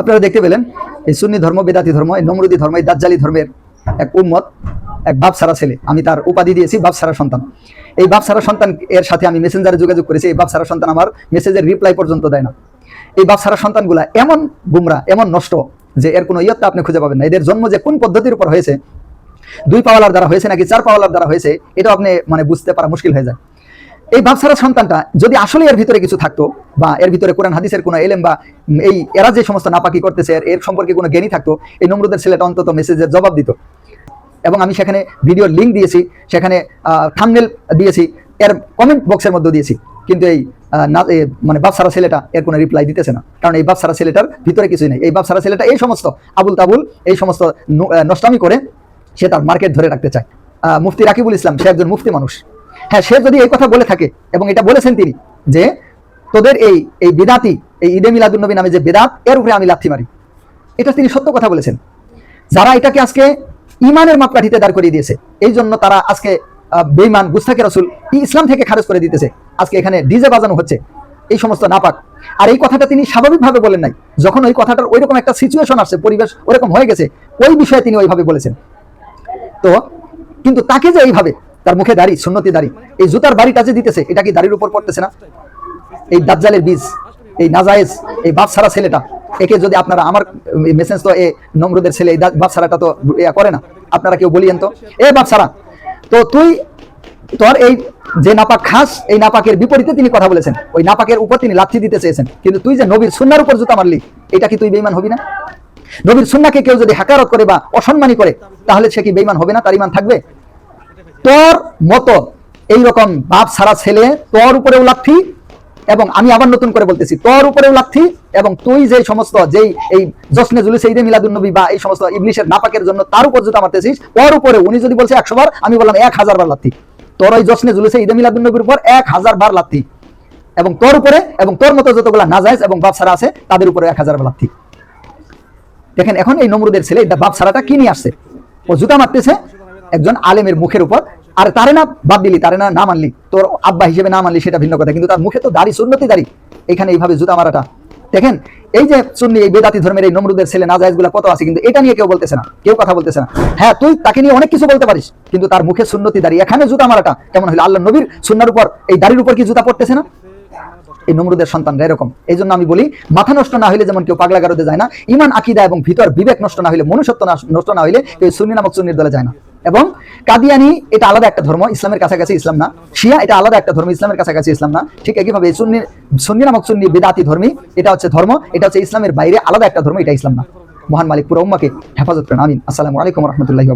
আপনারা দেখতে পেলেন, এই সুন্নি ধর্ম, বেদাতি ধর্ম, এই নমরুদি ধর্ম, এই দাজ্জালি ধর্মের এক উম্মত, এক বাপ সারা ছেলে। আমি তার উপাধি দিয়েছি বাপ সারা সন্তান। এই বাপ সারা সন্তান এর সাথে আমি মেসেঞ্জারে যোগাযোগ করেছি, এই বাপ সারা সন্তান আমার মেসেজের রিপ্লাই পর্যন্ত দেয় না। এই বাপ সারা সন্তানগুলা এমন গুমরা, এমন নষ্ট, যে এর কোনো ইয়ত্তা আপনি খুঁজে পাবেন না। এদের জন্ম যে কোন পদ্ধতির উপর হয়েছে দুই পাওয়ালার দ্বারা হয়েছে নাকি চার পাওয়ালার দ্বারা হয়েছে এটা আপনি মানে বুঝতে পারা মুশকিল হয়ে যায়। এই বাপসারা সন্তানটা যদি আসলে এর ভিতরে কিছু থাকতো, বা এর ভিতরে কোরআন, হাদিসের কোনো এলেম, বা এই এরা যে সমস্ত নাপাকি করতেছে, এর- সম্পর্কে কোনো জ্ঞানী থাকতো, এই নমরুদের ছেলেটা অন্তত মেসেজের জবাব দিত। এবং আমি সেখানে ভিডিওর লিঙ্ক দিয়েছি, সেখানে থামনেল দিয়েছি, এর কমেন্ট বক্সের মধ্যে দিয়েছি। কিন্তু এই না মানে বাপসারা ছেলেটা এর কোনো রিপ্লাই দিতেছে না। কারণ এই বাপসারা ছেলেটার ভিতরে কিছুই নেই। এই বাপসারা ছেলেটা এই সমস্ত আবুল তাবুল, এই সমস্ত নষ্টামি করে সে তার মার্কেট ধরে রাখতে চায়। মুফতি রাকিবুল ইসলাম, সে একজন মুফতি মানুষ। হ্যাঁ সে যদি এই কথা বলে থাকে, এবং এটা বলেছেন তিনি, যে তোদের এই এই বিদাতি, এই ঈদে মিলাদুন্নবী নামে যে বেদাত, এর উপরে আমি লাথি মারি। এটা তিনি সত্য কথা বলেছেন। যারা এটাকে আজকে ইমানের মাপকাঠিতে দাঁড় করিয়ে দিয়েছে, এই জন্য তারা আজকে বেইমান গুস্তাকে রসুল ইসলাম থেকে খারেজ করে দিতেছে। আজকে এখানে ডিজে বাজানো হচ্ছে, এই সমস্ত নাপাক। আর এই কথাটা তিনি স্বাভাবিকভাবে বলেন নাই। যখন ওই কথাটার ওইরকম একটা সিচুয়েশন আসছে, পরিবেশ ওরকম হয়ে গেছে, ওই বিষয়ে তিনি ওইভাবে বলেছেন। তো, কিন্তু তাকে যে এইভাবে, তার মুখে দাড়ি, সুন্নতি দাড়ি, এই জুতার বাড়িটা যে দিতেছে, এটা কি দাড়ির উপর পড়তেছে না? এই দাজ্জালের বীজ, এই নাজায়েজ, এই বাপ সারা ছেলেটা, একে যদি আপনারা আমার মেসেজ তো এ নমরুদের ছেলে, এই বাপ সারাটা তো ইয়া করে না, আপনারা কেউ বলিয়েন তো? এ বাপ সারা তো তুই তোর এই যে নাপাক খাস, এই নাপাকের বিপরীতে তিনি কথা বলেছেন। ওই নাপাকের উপর তিনি লাথি দিতে চেয়েছেন। কিন্তু তুই যে নবীর সুন্নার উপর জুতা মারলি, এটা কি তুই বেইমান হবি না? নবীর সুন্নাকে কেউ যদি হাকারত করে বা অসম্মানী করে, তাহলে সে কি বেইমান হবে না? তার ইমান থাকবে? তোর মতো এইরকম বাপ সারা ছেলে, তোর উপরেও লাথি এবং আমি আবার নতুন করে বলতেছি, তোর উপরেও লাথি এবং তুই যে সমস্ত যেই এই জসনে জুলিসে ঈদে মিলাদুন্নবী বা এই সমস্ত ইবলিশের নাপাকের জন্য তার উপর জুতা মারতেছিস, তোর উপরে উনি যদি বলছে একশো বার, আমি বললাম এক হাজার বার লাথি। তোর ওই জসনে জুলিসে ঈদে মিলাদুন্নবীর উপর এক হাজার বার লাথি। এবং তোর উপরে এবং তোর মতো যতগুলা নাজায়েজ এবং বাপ সারা আছে, তাদের উপরে এক হাজার বার লাথি। দেখেন, এখন এই নমরুদের ছেলে এটা বাপ সারাটা কি নিয়ে আসছে? ও জুতা মারতেছে একজন আলেমের মুখের উপর। আর তারে না বাদ দিলি, তারে না না মানলি। তোর আব্বা হিসেবে না মানলি সেটা ভিন্ন কথা, কিন্তু তার মুখে তো দাড়ি, সুন্নতি দাড়ি। এখানে এইভাবে জুতা মারাটা। দেখেন, এই যে সুন্নি, এই বেদাতি ধর্মের এই নমরুদের ছেলে নাজায়েজগুলা কত আছে, কিন্তু এটা নিয়ে কেউ বলতেছে না, কেউ কথা বলতেছে না। হ্যাঁ তুই তাকে নিয়ে অনেক কিছু বলতে পারিস, কিন্তু তার মুখে সুন্নতি দাড়ি। এখানে জুতা মারাটা কেমন হলো? আল্লাহ নবীর সুন্নার উপর, এই দাড়ির উপর কি জুতা পড়তেছে না? এই নমরুদের সন্তানরা এরকম। এই জন্য আমি বলি, মাথা নষ্ট না হইলে যেমন কেউ পাগলা গারদে যায় না, ইমান, আকিদা এবং ভিতর বিবেক নষ্ট না হইলে, মনুষ্যত্ব নষ্ট না হইলে কেউ সুন্নি নামক সুন্নির দলে যায় না। এবং কাদিয়ানি, এটা আলাদা একটা ধর্ম, ইসলামের কাছাকাছি ইসলাম না। শিয়া, এটা আলাদা একটা ধর্ম, ইসলামের কাছাকাছি ইসলাম না। ঠিক একইভাবে সুন্নি সুন্নি নামক সুন্নি বেদাতি ধর্মী, এটা হচ্ছে ধর্ম, এটা হচ্ছে ইসলামের বাইরে আলাদা একটা ধর্ম, এটা ইসলাম না। মহান মালিক পুরো উম্মাকে হেফাজত করেন, আমিন। আসসালামু আলাইকুম রহমতুল্লাহি